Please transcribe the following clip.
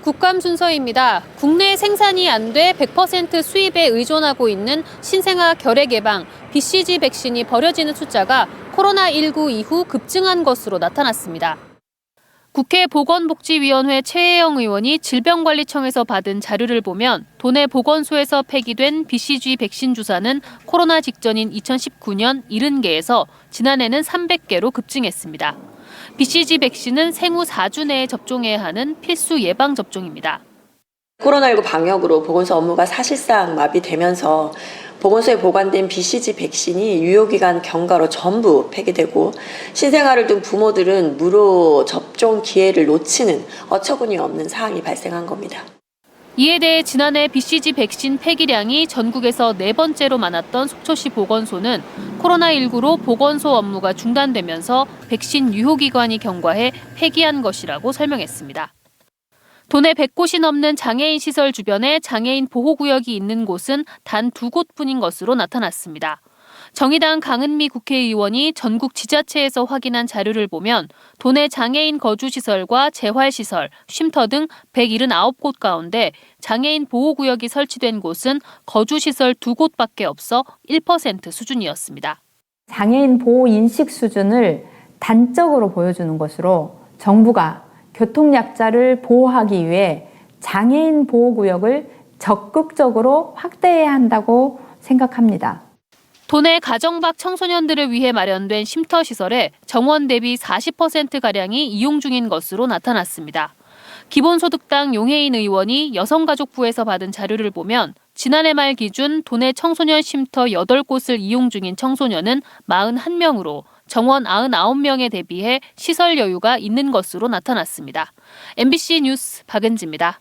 국감 순서입니다. 국내 생산이 안 돼 100% 수입에 의존하고 있는 신생아 결핵 예방 BCG 백신이 버려지는 숫자가 코로나19 이후 급증한 것으로 나타났습니다. 국회 보건복지위원회 최혜영 의원이 질병관리청에서 받은 자료를 보면 도내 보건소에서 폐기된 BCG 백신 주사는 코로나 직전인 2019년 70개에서 지난해는 300개로 급증했습니다. BCG 백신은 생후 4주 내에 접종해야 하는 필수 예방 접종입니다. 코로나19 방역으로 보건소 업무가 사실상 마비되면서 보건소에 보관된 BCG 백신이 유효기간 경과로 전부 폐기되고 신생아를 둔 부모들은 무료 접종 기회를 놓치는 어처구니 없는 상황이 발생한 겁니다. 이에 대해 지난해 BCG 백신 폐기량이 전국에서 네 번째로 많았던 속초시 보건소는 코로나19로 보건소 업무가 중단되면서 백신 유효기간이 경과해 폐기한 것이라고 설명했습니다. 도내 100곳이 넘는 장애인 시설 주변에 장애인 보호구역이 있는 곳은 단 두 곳뿐인 것으로 나타났습니다. 정의당 강은미 국회의원이 전국 지자체에서 확인한 자료를 보면 도내 장애인 거주시설과 재활시설, 쉼터 등 179곳 가운데 장애인 보호구역이 설치된 곳은 거주시설 두 곳밖에 없어 1% 수준이었습니다. 장애인 보호 인식 수준을 단적으로 보여주는 것으로 정부가 교통약자를 보호하기 위해 장애인 보호구역을 적극적으로 확대해야 한다고 생각합니다. 도내 가정 밖 청소년들을 위해 마련된 쉼터 시설에 정원 대비 40%가량이 이용 중인 것으로 나타났습니다. 기본소득당 용해인 의원이 여성가족부에서 받은 자료를 보면 지난해 말 기준 도내 청소년 쉼터 8곳을 이용 중인 청소년은 41명으로 정원 99명에 대비해 시설 여유가 있는 것으로 나타났습니다. MBC 뉴스 박은지입니다.